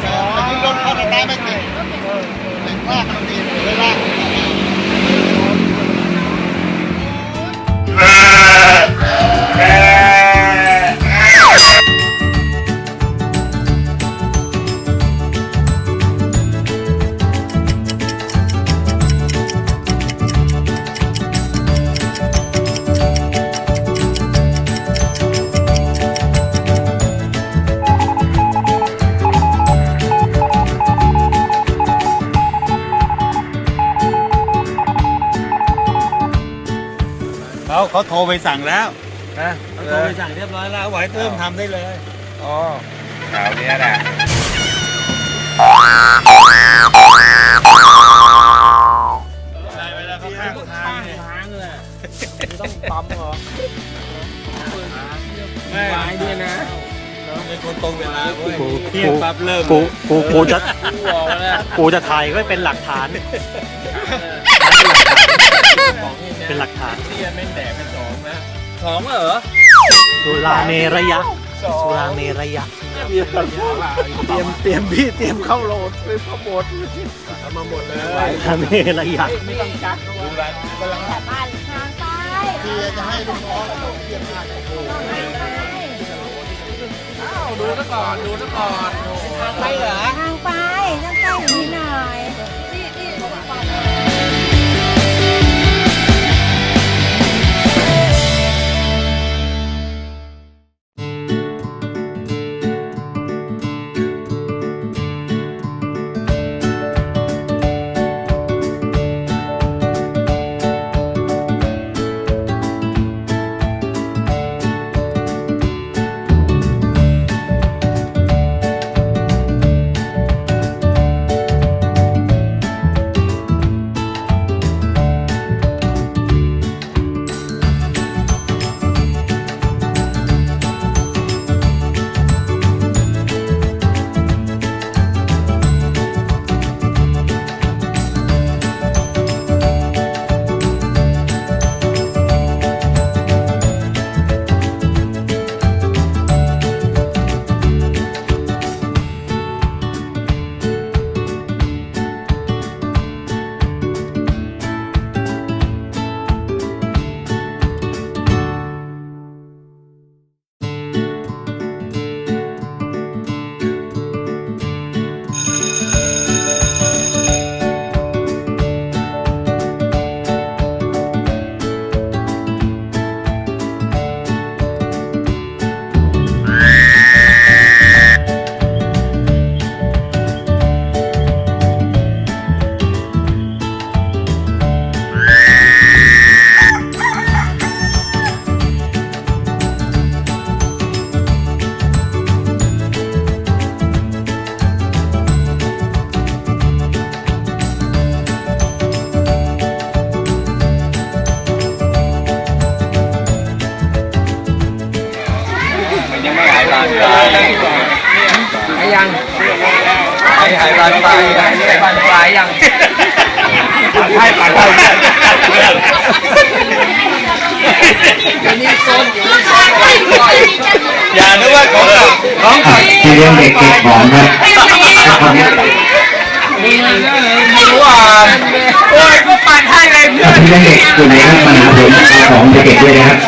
แต่ยิ่งรถเข้าในน้ำไม่ติดติดมากมันดีเเขาเขาโทรไปสั่งแล้วนะเขาโทรไปสั่งเรียบร้อยแล้วไหวเริ่มทำได้เลยอ๋อข่าวเนี้ยแหละเวลาเขาข้างทางเนี่ยต้องปั๊มเหรอไม่วายด้วยนะเป็นคนตรงเวลาเว้ยกูเที่ยงปั๊บเริ่มกูกูกูจะกูบอกแล้วกูจะถ่ายไว้เป็นหลักฐาน เป็นหลักฐาน นี่แม่งแดกเป็นสองนะสองเหรอสุราเมระยะสองสุราเมระยะ เตรียมเตรียมเตรียมพี่เตรียมเข้าโหลดไปพอหมดเอามาหมดเลยสุราเมระยะ ไม่ต้องจักดูแลกำลังแต่บ้านทางใต้ที่จะให้ลูกน้องเทียบงานดูซะก่อนดูซะก่อนทางไปเหรอทางไปทางใต้นิดหน่อยยัง ไม่หายบานปลายหายยังหายหายบานปลายหายบานปลายยังปานไพ่ปานไพ่อันนี้โซนอยู่นี่โซนอย่านึกว่าของเก่าของเก่าที่เลี้ยงเด็กเก็บของครับไม่รู้อะโอ้ยก็ปานให้เลยเพื่อนที่เลี้ยงเด็กอยู่ไหนครับมาหาผมของไปเก็บด้วยนะครับ